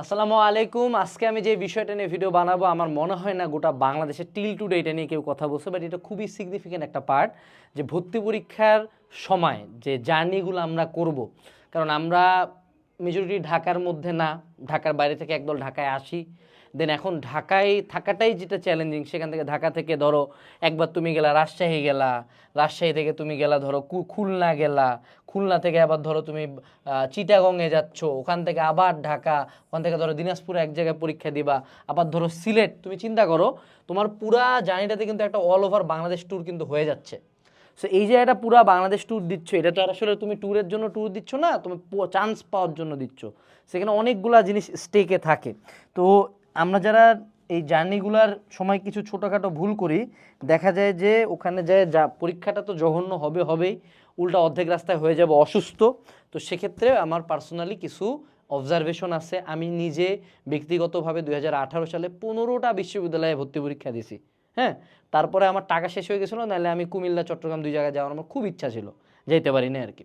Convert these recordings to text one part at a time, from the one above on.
আসসালামু আলাইকুম। আজকে আমি যে বিষয়টা নিয়ে ভিডিও বানাবো, আমার মনে হয় না গোটা বাংলাদেশে টিল টুডে এটা নিয়ে কেউ কথা বলছে বাট এটা খুবই সিগনিফিক্যান্ট একটা পার্ট যে ভর্তি পরীক্ষার সময় যে জার্নিগুলো আমরা করব। কারণ আমরা মেজরিটি ঢাকার মধ্যে না, ঢাকার বাইরে থেকে একদল ঢাকায় আসি। দেন এখন ঢাকায় থাকাটাই যেটা চ্যালেঞ্জিং সেখান থেকে ঢাকা থেকে ধরো একবার তুমি গেলা, রাজশাহী গেলা, রাজশাহী থেকে তুমি গেলা ধরো খুলনা গেলা, খুলনা থেকে আবার ধরো তুমি চিটাগংয়ে যাচ্ছ, ওখান থেকে আবার ঢাকা, ওখান থেকে ধরো দিনাজপুরে এক জায়গায় পরীক্ষা দিবা, আবার ধরো সিলেট, তুমি চিন্তা করো তোমার পুরা জার্নিটাতে কিন্তু একটা অল ওভার বাংলাদেশ ট্যুর কিন্তু হয়ে যাচ্ছে। সো এই যে একটা পুরা বাংলাদেশ ট্যুর দিচ্ছ, এটা তো আসলে তুমি ট্যুরের জন্য ট্যুর দিচ্ছ না, তুমি চান্স পাওয়ার জন্য দিচ্ছ। সেখানে অনেকগুলা জিনিস স্টেকে থাকে। তো আমরা যারা এই জার্নিগুলার সময় কিছু ছোটোখাটো ভুল করি, দেখা যায় যে ওখানে যায় যা পরীক্ষাটা তো জঘন্য হবে, হবেই, উল্টা অর্ধেক রাস্তায় হয়ে যাবে অসুস্থ। তো সেক্ষেত্রে আমার পার্সোনালি কিছু অবজারভেশন আছে। আমি নিজে ব্যক্তিগতভাবে দু হাজার আঠারো সালে পনেরোটা বিশ্ববিদ্যালয়ে ভর্তি পরীক্ষা দিছি হ্যাঁ? তারপরে আমার টাকা শেষ হয়ে গেছিল, নাহলে আমি কুমিল্লা, চট্টগ্রাম দুই জায়গায় যাওয়ার আমার খুব ইচ্ছা ছিল। যেতে পারি না আর কি।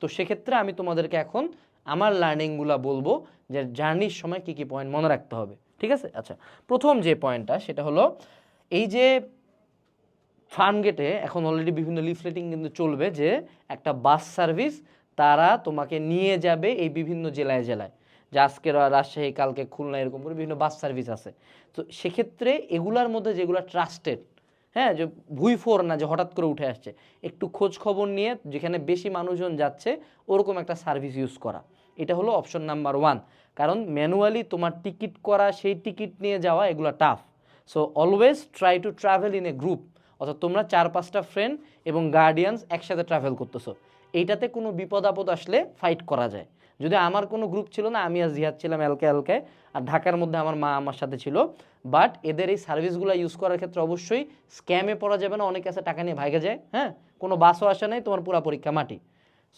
তো সেক্ষেত্রে আমি তোমাদেরকে এখন আমার লার্নিংগুলো বলব যে জার্নির সময় কী কী পয়েন্ট মনে রাখতে হবে। ঠিক আছে? আচ্ছা প্রথম যে পয়েন্টটা সেটা হলো এই যে ফার্ম গেটে এখন অলরেডি বিভিন্ন লিফলেটিং কিন্তু চলবে যে একটা বাস সার্ভিস তারা তোমাকে নিয়ে যাবে এই বিভিন্ন জেলায় জেলায়। যে আজকে রাজশাহী, কালকে খুলনা, এরকম করে বিভিন্ন বাস সার্ভিস আছে। তো সেক্ষেত্রে এগুলার মধ্যে যেগুলো ট্রাস্টেড হ্যাঁ যে ভুই ফোর না, যে হঠাৎ করে উঠে আসছে, একটু খোঁজ খবর নিয়ে যেখানে বেশি মানুষজন যাচ্ছে, ওরকম একটা সার্ভিস ইউজ করা। এটা হলো অপশন নাম্বার ওয়ান কারণ ম্যানুয়ালি তোমার টিকিট করা, সেই টিকিট নিয়ে যাওয়া, এগুলো tough so always try to travel in a group অর্থাৎ তোমরা চার পাঁচটা ফ্রেন্ড এবং গার্ডিয়ানস একসাথে ট্রাভেল করতেছো। এইটাতে কোনো বিপদ আপদ আসলে ফাইট করা যায়। যদি আমার কোনো গ্রুপ ছিল না, আমি আর জিহাদ ছিলাম এলকে এলকে, আর ঢাকার মধ্যে আমার মা আমার সাথে ছিল। বাট এদের এই সার্ভিসগুলো ইউজ করার ক্ষেত্রে অবশ্যই স্ক্যামে পড়া যাবে না, অনেকে আছে টাকা নিয়ে ভাগে যায় হ্যাঁ? কোনো বাসও আসে নাই, তোমার পুরা পরীক্ষা মাটি।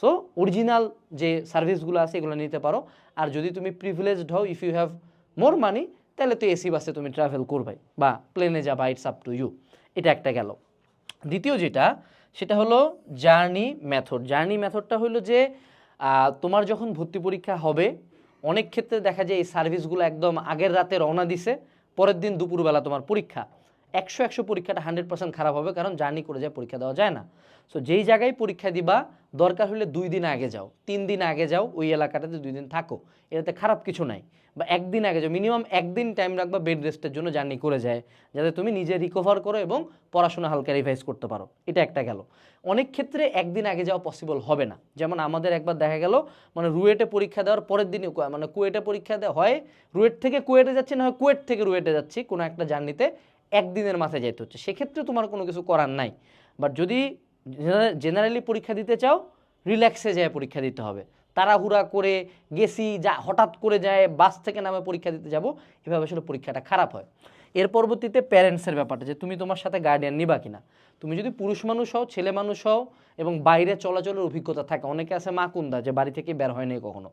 সো অরিজিনাল যে সার্ভিসগুলো আছে, এগুলো নিতে পারো। আর যদি তুমি প্রিভিলেজড হও if you have more money তাহলে তো এসি বাসে তুমি ট্রাভেল করবে বা প্লেনে যাবা ইটস আপ টু ইউ এটা একটা গেল। দ্বিতীয় যেটা, সেটা হলো জার্নি মেথড জার্নি মেথডটা হলো যে তোমার যখন ভর্তি পরীক্ষা হবে, অনেক ক্ষেত্রে দেখা যায় এই সার্ভিসগুলো একদম আগের রাতে রওনা দিছে, পরের দিন দুপুরবেলা তোমার পরীক্ষা। একশো একশো পরীক্ষাটা হান্ড্রেড পার্সেন্ট খারাপ হবে, কারণ জার্নি করে যায়, পরীক্ষা দেওয়া যায় না। সো যেই জায়গায় পরীক্ষা দিবা, দরকার হলে দুই দিন আগে যাও, তিন দিন আগে যাও, ওই এলাকাটাতে দুই দিন থাকো। এটাতে খারাপ কিছু নাই। বা একদিন আগে যাও মিনিমাম একদিন টাইম রাখবা বেড রেস্টের জন্য জার্নি করে যায়, যাতে তুমি নিজে রিকভার করো এবং পড়াশোনা হালকা রিভাইজ করতে পারো। এটা একটা গেল। অনেক ক্ষেত্রে একদিন আগে যাওয়া পসিবল হবে না। যেমন আমাদের একবার দেখা গেল মানে রুয়েটে পরীক্ষা দেওয়ার পরের দিনই মানে কুয়েটে পরীক্ষা দেওয়া হয়, রুয়েট থেকে কুয়েটে যাচ্ছি, না হয় কুয়েট থেকে রুয়েটে যাচ্ছি, কোনো একটা জার্নিতে একদিনের মাথায় যেতে হচ্ছে। সেক্ষেত্রে তোমার কোনো কিছু করার নাই। বাট যদি জেনারেলি পরীক্ষা দিতে চাও রিল্যাক্সে যায় পরীক্ষা দিতে হবে। তাড়াহুড়া করে গেছি, যা, হঠাৎ করে যায়, বাস থেকে নামে পরীক্ষা দিতে যাব, এভাবে আসলে পরীক্ষাটা খারাপ হয়। এর পরবর্তীতে প্যারেন্টসের ব্যাপারটা, যে তুমি তোমার সাথে গার্ডিয়ান নিবা কিনা। তুমি যদি পুরুষ মানুষ হও, ছেলে মানুষ হও, এবং বাইরে চলাচলের অভিজ্ঞতা থাকে, অনেকে আছে মাকুন্দা, যে বাড়ি থেকে বের হয় নাই কখনো।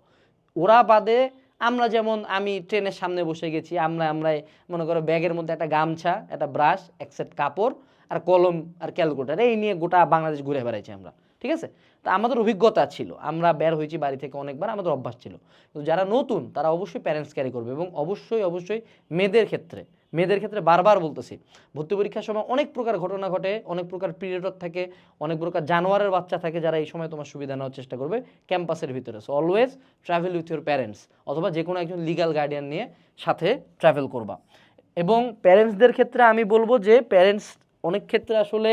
ওরা বাদে আমরা যেমন, আমি ট্রেনের সামনে বসে গেছি আমরা আমরা মনে করো, ব্যাগের মধ্যে একটা গামছা, একটা ব্রাশ, এক সেট কাপড়, আর কলম, আর ক্যালকুলেটার, এই নিয়ে গোটা বাংলাদেশ ঘুরে বেড়াইছি আমরা। ঠিক আছে? তা আমাদের অভিজ্ঞতা ছিল। আমরা বের হয়েছি বাড়ি থেকে অনেকবার, আমাদের অভ্যাস ছিল। কিন্তু যারা নতুন, তারা অবশ্যই প্যারেন্টস ক্যারি করবে এবং অবশ্যই অবশ্যই মেয়েদের ক্ষেত্রে মেয়েদের ক্ষেত্রে বারবার বলতেছি, ভর্তি পরীক্ষার সময় অনেক প্রকার ঘটনা ঘটে, অনেক প্রকার পিরিয়ডর থাকে, অনেক প্রকার জানোয়ারের বাচ্চা থাকে যারা এই সময় তোমার সুবিধা নেওয়ার চেষ্টা করবে ক্যাম্পাসের ভিতরে। So always travel with your parents অথবা যে কোনো একজন লিগাল গার্ডিয়ান নিয়ে সাথে ট্রাভেল করবা। এবং প্যারেন্টসদের ক্ষেত্রে আমি বলব যে প্যারেন্টস অনেক ক্ষেত্রে আসলে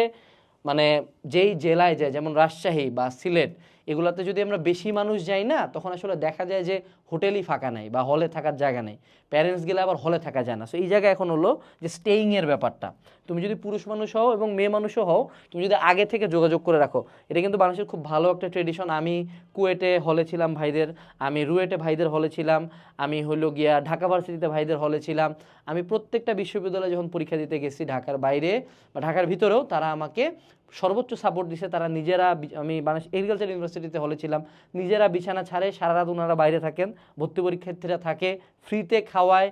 মানে যেই জেলায় যায়, যেমন রাজশাহী বা সিলেট, এগুলোতে যদি আমরা বেশি মানুষ যাই না, তখন আসলে দেখা যায় যে হোটেলই ফাঁকা নাই বা হলে থাকার জায়গা নেই। প্যারেন্টস গেলে আবার হলে থাকা যায় না। সো এই জায়গায় এখন হলো যে স্টেইংয়ের ব্যাপারটা। তুমি যদি পুরুষ মানুষ হও এবং মেয়ে মানুষও হও, তুমি যদি আগে থেকে যোগাযোগ করে রাখো, এটা কিন্তু মানুষের খুব ভালো একটা ট্রেডিশন আমি কুয়েটে হলে ছিলাম ভাইদের, আমি রুয়েটে ভাইদের হলে ছিলাম, আমি হলো গিয়া ঢাকা ভার্সিটিতে ভাইদের হলে ছিলাম। আমি প্রত্যেকটা বিশ্ববিদ্যালয়ে যখন পরীক্ষা দিতে গেছি ঢাকার বাইরে বা ঢাকার ভিতরেও, তারা আমাকে সর্বোচ্চ সাপোর্ট দিছে তারা নিজেরা আমি বাংলাদেশ এগ্রিকালচার ইউনিভার্সিটিতে হলেছিলাম নিজেরা বিছানা ছাড়ে সারা রাত ওনারা বাইরে থাকেন, ভর্তি পরীক্ষার্থীরা থাকে ফ্রিতে খাওয়ায়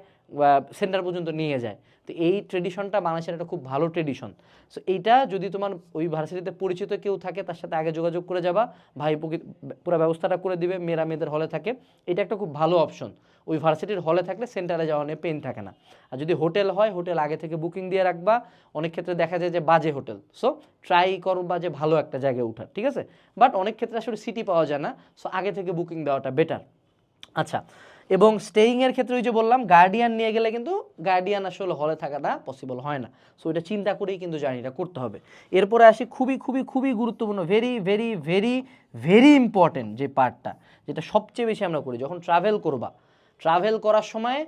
সেন্টার পর্যন্ত নিয়ে যায়। তো এই ট্রেডিশনটা বাংলাদেশের একটা খুব ভালো ট্রেডিশন সো এইটা যদি তোমার ওই ভার্সিটিতে পরিচিত কেউ থাকে, তার সাথে আগে যোগাযোগ করে যাবা। ভাই পুরো ব্যবস্থাটা করে দিবে, মেয়েরা মেয়েদের হলে থাকে। এটা একটা খুব ভালো অপশন ওই ভার্সিটির হলে থাকলে সেন্টারে যাওয়া নিয়ে পেন থাকে না। আর যদি হোটেল হয় হোটেল আগে থেকে বুকিং দিয়ে রাখবা। অনেক ক্ষেত্রে দেখা যায় যে বাজে হোটেল সো ট্রাই করবা যে ভালো একটা জায়গায় উঠার, ঠিক আছে? বাট অনেক ক্ষেত্রে আসলে সিটি পাওয়া যায় না। সো আগে থেকে বুকিং দেওয়াটা বেটার আচ্ছা এবং স্টেইংয়ের ক্ষেত্রে ওই যে বললাম গার্ডিয়ান নিয়ে গেলে কিন্তু গার্ডিয়ান আসলে হলে থাকাটা পসিবল হয় না। সো এটা চিন্তা করেই কিন্তু জার্নিটা করতে হবে। এরপরে আসি খুবই খুবই খুবই গুরুত্বপূর্ণ very very very very important যে পার্টটা যেটা সবচেয়ে বেশি আমরা করি, যখন ট্রাভেল করবা। ট্রাভেল করার সময়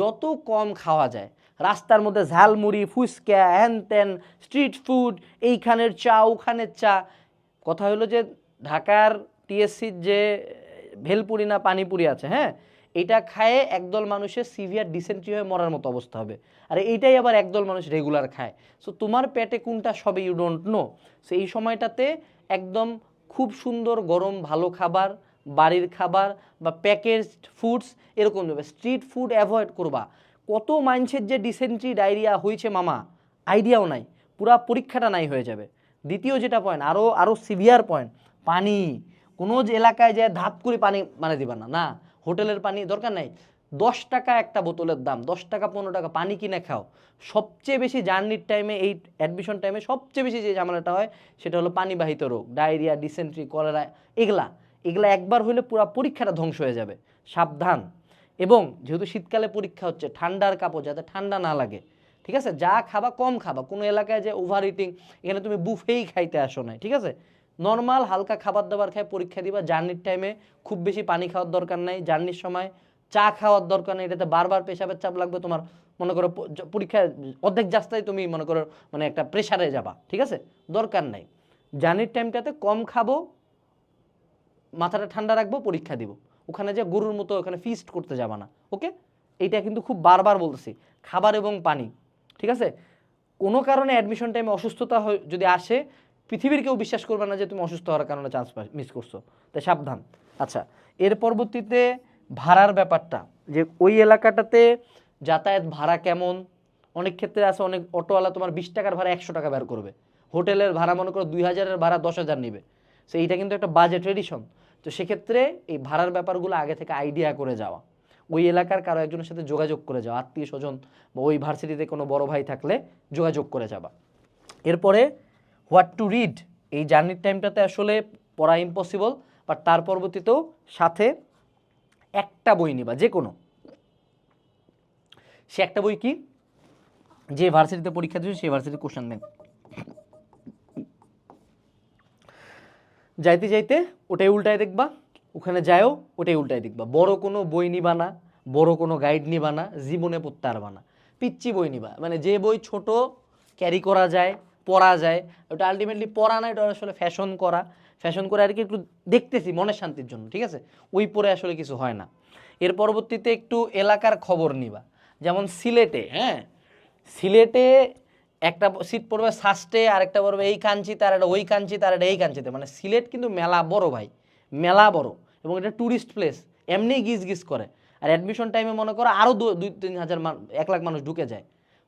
যত কম খাওয়া যায়, রাস্তার মধ্যে ঝালমুড়ি, ফুচকা হ্যান ত্যান স্ট্রিট ফুড এইখানের চা, ওখানের চা। কথা হলো যে ঢাকার টিএসসির যে ভেলপুরি না পানিপুরি আছে হ্যাঁ? এটা খায়ে একদল মানুষের সিভিয়ার ডিসেন্ট্রি হয়ে মরার মতো অবস্থা হবে। আর এইটাই আবার একদল মানুষ রেগুলার খায়। সো তোমার পেটে কোনটা সবে ইউ ডোন্ট নো সো এই সময়টাতে একদম খুব সুন্দর গরম ভালো খাবার, বাড়ির খাবার বা প্যাকেজড ফুডস এরকম দেবে স্ট্রিট ফুড অ্যাভয়েড করবা। কত মানুষের যে ডিসেন্ট্রি ডায়রিয়া হয়েছে মামা আইডিয়াও নাই। পুরা পরীক্ষাটা নাই হয়ে যাবে। দ্বিতীয় যেটা পয়েন্ট আরও আরও সিভিয়ার পয়েন্ট পানি। কোনো যে এলাকায় যে ধাপ করে পানি মানে দিবা না না। হোটেলের পানি দরকার নাই। দশ টাকা একটা বোতলের দাম, দশ টাকা, পনেরো টাকা, পানি কিনে খাও। সবচেয়ে বেশি জার্নির টাইমে, এই অ্যাডমিশন টাইমে সবচেয়ে বেশি যে ঝামেলাটা হয়, সেটা হলো পানিবাহিত রোগ, ডায়রিয়া ডিসেন্ট্রি কলেরা এগুলা। এগুলা একবার হলে পুরো পরীক্ষাটা ধ্বংস হয়ে যাবে। সাবধান। এবং যেহেতু শীতকালে পরীক্ষা হচ্ছে, ঠান্ডার কাপড় যাতে ঠান্ডা না লাগে। ঠিক আছে? যা খাবা কম খাবা। কোনো এলাকায় যে ওভার ইটিং এখানে তুমি বুফেই খাইতে আসো না ঠিক আছে? নর্মাল হালকা খাবার দাবার খায় পরীক্ষা দিবা। জার্নির টাইমে খুব বেশি পানি খাওয়ার দরকার নাই। জার্নির সময় চা খাওয়ার দরকার নেই। এটাতে বারবার পেশাবের চাপ লাগবে। তোমার মনে করো প- য- পরীক্ষায় অর্ধেক যাস্তায় তুমি মনে করো মানে একটা প্রেশারে যাবা। ঠিক আছে? দরকার নাই। জার্নির টাইমটাতে কম খাব, মাথাটা ঠান্ডা রাখব, পরীক্ষা দিব। ওখানে যে গরুর মতো ওখানে ফিস্ট করতে যাবা না। ওকে? এইটা কিন্তু খুব বারবার বলতেছি। খাবার এবং পানি। ঠিক আছে? কোনো কারণে অ্যাডমিশন টাইমে অসুস্থতা যদি আসে পৃথিবীর কেউ বিশ্বাস করবে না যে তুমি অসুস্থ হওয়ার কারণে চান্স মিস করছ। তাই সাবধান। আচ্ছা এর পরবর্তীতে ভাড়ার ব্যাপারটা, যে ওই এলাকাটাতে যাতায়াত ভাড়া কেমন? অনেক ক্ষেত্রে আছে, অনেক অটোওয়ালা তোমার বিশ টাকার ভাড়া একশো টাকা বের করবে। হোটেলের ভাড়া মনে করো দুই হাজারের ভাড়া দশ হাজার নেবে। সো এইটা কিন্তু একটা বাজে ট্রেডিশন তো সেক্ষেত্রে এই ভাড়ার ব্যাপারগুলো আগে থেকে আইডিয়া করে যাওয়া। ওই এলাকার কারও একজনের সাথে যোগাযোগ করে যাওয়া। আত্মীয় স্বজন বা ওই ভার্সিটিতে কোনো বড় ভাই থাকলে যোগাযোগ করে যাবা এরপরে হোয়াট টু রিড, এই জার্নির টাইমটাতে আসলে পড়া ইম্পসিবল বাট তার পরবর্তীতেও সাথে একটা বই নিবা যে কোনো সে একটা বই কি? যে ভার্সিটিতে পরীক্ষা দিয়েছে, সেই ভার্সিটির কোশ্চেন ব্যাংক যাইতে যাইতে ওটাই উল্টায় দেখবা, ওখানে যায়ও ওটাই উল্টায় দেখবা। বড় কোনো বই নিবা না, বড় কোনো গাইড নিবা না, জীবনে পড়তে পারবা না। পিচ্ছি বই নিবা মানে যে বই ছোট ক্যারি করা যায় পড়া যায়। ওটা আলটিমেটলি পড়া না, এটা আসলে ফ্যাশন করা। ফ্যাশন করে আর কি একটু দেখতেছি মনের শান্তির জন্য, ঠিক আছে? ওই পরে আসলে কিছু হয় না। এর পরবর্তীতে একটু এলাকার খবর নিবা। যেমন সিলেটে হ্যাঁ? সিলেটে একটা সিট পড়বে সাস্টে আরেকটা পড়বে এই কাঞ্চিতে আর একটা ওই কাঞ্চিতে আর একটা এই কাঞ্চিতে। মানে সিলেট কিন্তু মেলা বড় ভাই, মেলা বড়। এবং এটা ট্যুরিস্ট প্লেস এমনি গিজ গিজ করে। আর অ্যাডমিশন টাইমে মনে করো আরও দুই, তিন হাজার এক লাখ মানুষ ঢুকে যায়।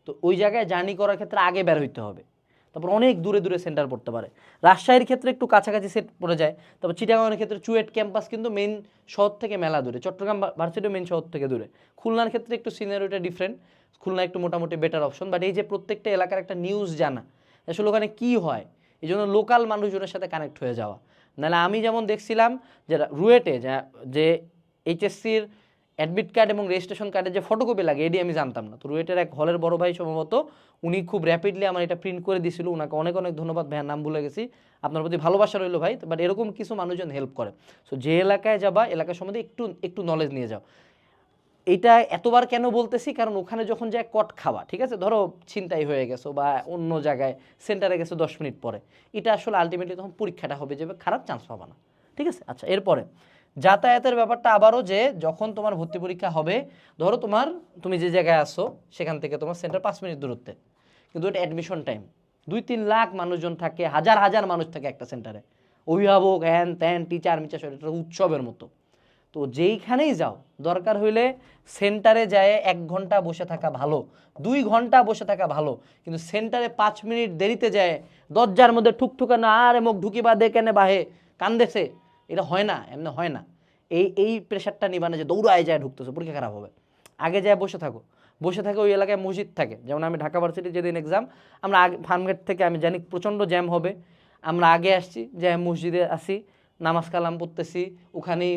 তো ওই জায়গায় জার্নি করার ক্ষেত্রে আগে বের হইতে হবে। তারপর অনেক দূরে দূরে সেন্টার পড়তে পারে। রাজশাহীর ক্ষেত্রে একটু কাছাকাছি সেট পড়ে যায়, তারপর চিটাগাংয়ের ক্ষেত্রে চুয়েট ক্যাম্পাস কিন্তু মেন শহর থেকে মেলা দূরে, চট্টগ্রাম ভার্সিটিও মেন শহর থেকে দূরে। খুলনার ক্ষেত্রে একটু সিনারিওটা ডিফারেন্ট খুলনা একটু মোটামুটি বেটার অপশন বাট এই যে প্রত্যেকটা এলাকার একটা নিউজ জানা, আসলে ওখানে কী হয়? এই জন্য লোকাল মানুষজনের সাথে কানেক্ট হয়ে যাওয়া। নাহলে আমি যেমন দেখছিলাম যে রুয়েটে যে এইচএসসির অ্যাডমিট কার্ড এবং রেজিস্ট্রেশন কার্ডের যে ফটোকপি লাগে, এটি আমি জানতাম না। তো রুয়েটের এক হলের বড় ভাই সম্ভবত, উনি খুব র্যাপিডলি আমার এটা প্রিন্ট করে দিয়েছিল। ওনাকে অনেক অনেক ধন্যবাদ ভাইয়ের নাম ভুলে গেছি। আপনার প্রতি ভালোবাসা রইল ভাই বাট এরকম কিছু মানুষজন হেল্প করে। সো যে এলাকায় যাবা এলাকা সম্বন্ধে একটু একটু নলেজ নিয়ে যাও। এটা এতবার কেন বলতেছি? কারণ ওখানে যখন যায়, কট খাওয়া, ঠিক আছে? ধরো ছিনতাই হয়ে গেছো বা অন্য জায়গায় সেন্টারে গেছো দশ মিনিট পরে। এটা আসলে আলটিমেটলি তখন পরীক্ষাটা হবে যে, খারাপ চান্স পাবা না। ঠিক আছে? আচ্ছা এরপরে। যাতায়াতের ব্যাপারটা আবারও যে যখন তোমার ভর্তি পরীক্ষা হবে, ধরো তোমার, তুমি যে জায়গায় আসো সেখান থেকে তোমার সেন্টার পাঁচ মিনিট দূরত্বে। কিন্তু এটা অ্যাডমিশন টাইম দুই তিন লাখ মানুষজন থাকে, হাজার হাজার মানুষ থাকে একটা সেন্টারে। অভিভাবক, হ্যান ত্যান টিচার মিচার এটা উৎসবের মতো। তো যেইখানেই যাও, দরকার হইলে সেন্টারে যায় এক ঘণ্টা বসে থাকা ভালো, দুই ঘণ্টা বসে থাকা ভালো। কিন্তু সেন্টারে পাঁচ মিনিট দেরিতে যায় দরজার মধ্যে ঠুকঠুকানো, আরে মুখ ঢুকিবা দে কেনে বাহে, কান্দেছে। এটা হয় না, এমনি হয় না। এই এই প্রেশারটা নিবা না যে দৌড়ায় যায়, ঢুকতেছে, পরীক্ষা খারাপ হবে। আগে যায় বসে থাকো। বসে থাকে ওই এলাকায় মসজিদ থাকে। যেমন আমি ঢাকা ভার্সিটি যেদিন এক্সাম আমরা আগে ফার্মগেট থেকে আমি জানি প্রচণ্ড জ্যাম হবে। আমরা আগে আসছি যে মসজিদে আসি, নামাজ কালাম পড়তেছি, ওখানেই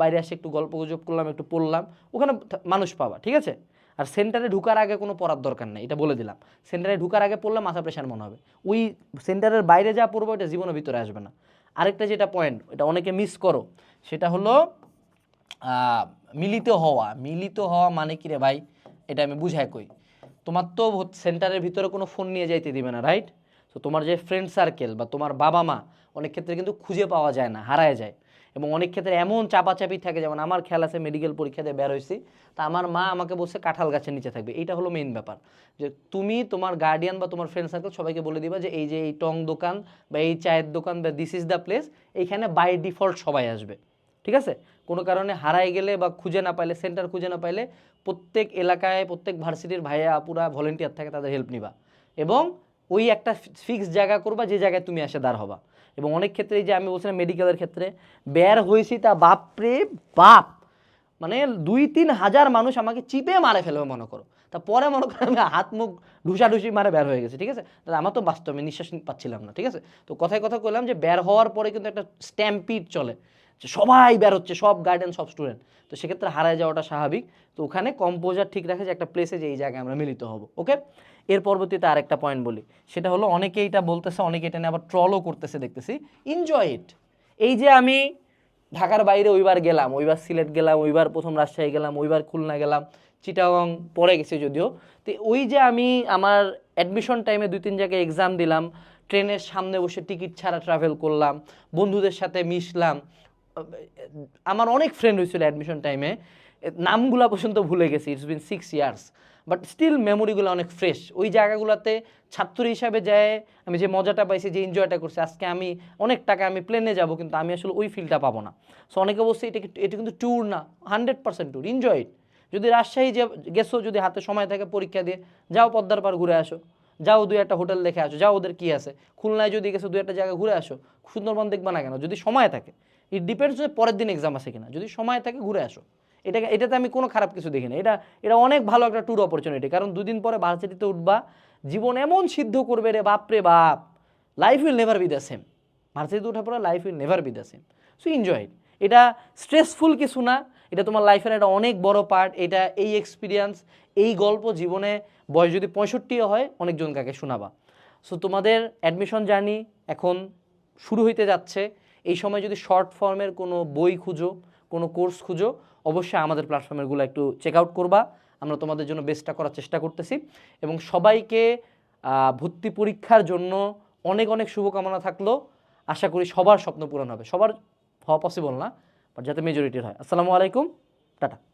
বাইরে এসে একটু গল্প গুজব করলাম, একটু পড়লাম। ওখানে মানুষ পাবা, ঠিক আছে? আর সেন্টারে ঢুকার আগে কোনো পড়ার দরকার নেই, এটা বলে দিলাম। সেন্টারে ঢুকার আগে পড়লে মাথা প্রেশার মনে হবে। ওই সেন্টারের বাইরে যা পড়ব, এটা জীবনের ভিতরে আসবে না। আরেকটা যেটা পয়েন্ট এটা অনেকে মিস করো, সেটা হলো মিলিত হওয়া। মিলিত হওয়া মানে কি রে ভাই? এটা আমি বুঝাই কই। তোমার তো সেন্টারের ভিতরে কোনো ফোন নিয়ে যাইতে দিবে না রাইট তো তোমার যে ফ্রেন্ড সার্কেল বা তোমার বাবা মা অনেক ক্ষেত্রে কিন্তু খুঁজে পাওয়া যায় না, হারায় যায়। এবং অনেক ক্ষেত্রে এমন চাপাচাপি থাকে, যেমন আমার খেয়াল আছে মেডিকেল পরীক্ষা দিয়ে বের হয়েছি, তা আমার মা আমাকে বলছে কাঁঠাল গাছের নিচে থাকবে। এইটা হলো মেইন ব্যাপার। যে তুমি, তোমার গার্ডিয়ান বা তোমার ফ্রেন্ড সার্কেল সবাইকে বলে দিবা যে এই যে এই টং দোকান বা এই চায়ের দোকান বা দিস ইজ দ্য প্লেস এইখানে বাই ডিফল্ট সবাই আসবে। ঠিক আছে? কোনো কারণে হারাই গেলে বা খুঁজে না পাইলে সেন্টার খুঁজে না পাইলে প্রত্যেক এলাকায়, প্রত্যেক ভার্সিটির ভাইয়া, আপুরা ভলেন্টিয়ার থাকে, তাদের হেল্প নিবা। এবং ওই একটা ফিক্স জায়গা করবা, যে জায়গায় তুমি এসে দাঁড় হবা। এবং অনেক ক্ষেত্রে যে আমি বলছিলাম মেডিকেলের ক্ষেত্রে, বের হয়েছি তা বাপরে বাপ। মানে দুই তিন হাজার মানুষ আমাকে চিপে মারে ফেলবে মনে করো। তা পরে মনে করো আমি হাত মুখ ঢুসাঢুসি মারে বের হয়ে গেছে, ঠিক আছে? তাহলে আমার তো বাস্তব নিঃশ্বাস পাচ্ছিলাম না, ঠিক আছে? তো কথায় কথা কইলাম যে বের হওয়ার পরে কিন্তু একটা স্ট্যাম্পিড চলে। যে সবাই বের হচ্ছে, সব গার্ডেন সব স্টুডেন্ট তো সেক্ষেত্রে হারায় যাওয়াটা স্বাভাবিক। তো ওখানে কম্পোজার ঠিক রাখে যে একটা প্লেসে যে এই জায়গায় আমরা মিলিত হব ওকে এর পরবর্তীতে আরেকটা পয়েন্ট বলি। সেটা হলো অনেকে এটা বলতেছে, অনেকে এটা নিয়ে আবার ট্রলও করতেছে, দেখতেছি। এনজয় ইট এই যে আমি ঢাকার বাইরে ওইবার গেলাম, ওইবার সিলেট গেলাম, ওইবার প্রথম রাজশাহী গেলাম, ওইবার খুলনা গেলাম, চিটাগং পরে গেছি যদিও। তো ওই যে আমি আমার অ্যাডমিশন টাইমে দুই, তিন জায়গায় এক্সাম দিলাম, ট্রেনের সামনে বসে টিকিট ছাড়া ট্রাভেল করলাম, বন্ধুদের সাথে মিশলাম আমার অনেক ফ্রেন্ড হয়েছিল অ্যাডমিশন টাইমে নামগুলা পর্যন্ত ভুলে গেছি it's been six years but still মেমোরিগুলো অনেক ফ্রেশ ওই জায়গাগুলোতে ছাত্র হিসাবে যায়, আমি যে মজাটা পাইছি, যে এনজয়টা করছি, আজকে আমি অনেক টাকা আমি প্লেনে যাব, কিন্তু আমি আসলে ওই ফিলটা পাবো না। সো অনেকে বলছে এটা এটা কিন্তু ট্যুর না hundred percent tour enjoy it যদি রাজশাহী যে, গেছো, যদি হাতে সময় থাকে, পরীক্ষা দিয়ে, যাও পদ্মার পার ঘুরে আসো। যাও দুই একটা হোটেল দেখে আসো, যাও ওদের কী আছে। খুলনায় যদি গেছো, দুই একটা জায়গায় ঘুরে আসো, সুন্দরবন দেখবা না কেন? যদি সময় থাকে ইট ডিপেন্ডস পরের দিন এক্সাম আছে কিনা। যদি সময় থাকে, ঘুরে আসো। এটা এটাতে আমি কোনো খারাপ কিছু দেখি না। এটা এটা অনেক ভালো একটা ট্যুর অপরচুনিটি কারণ দুদিন পরে ভার্সিটিতে উঠবা, জীবন এমন সিদ্ধ করবে রে বাপ রে বাপ। Life will never be the same ভার্সিটিতে ওঠার পরে life will never be the same so enjoy এটা স্ট্রেসফুল কিছু না, এটা তোমার লাইফের একটা অনেক বড় পার্ট এটা এই এক্সপিরিয়েন্স এই গল্প জীবনে বয়স যদি পঁয়ষট্টিও হয়, অনেকজন কাকে শোনাবা। সো তোমাদের অ্যাডমিশন জার্নি এখন শুরু হইতে যাচ্ছে। এই সময় যদি শর্ট ফর্মের কোনো বই খুঁজো, কোনো কোর্স খুঁজো অবশ্যই আমাদের প্ল্যাটফর্মেরগুলো একটু চেক আউট করবা। আমরা তোমাদের জন্য বেস্টটা করার চেষ্টা করতেছি। এবং সবাইকে ভর্তি পরীক্ষার জন্য অনেক অনেক শুভকামনা থাকল। আশা করি সবার স্বপ্ন পূরণ হবে। সবার হওয়া পসিবল না বাট যাতে মেজরিটির হয়। আসসালামু আলাইকুম, টাটা।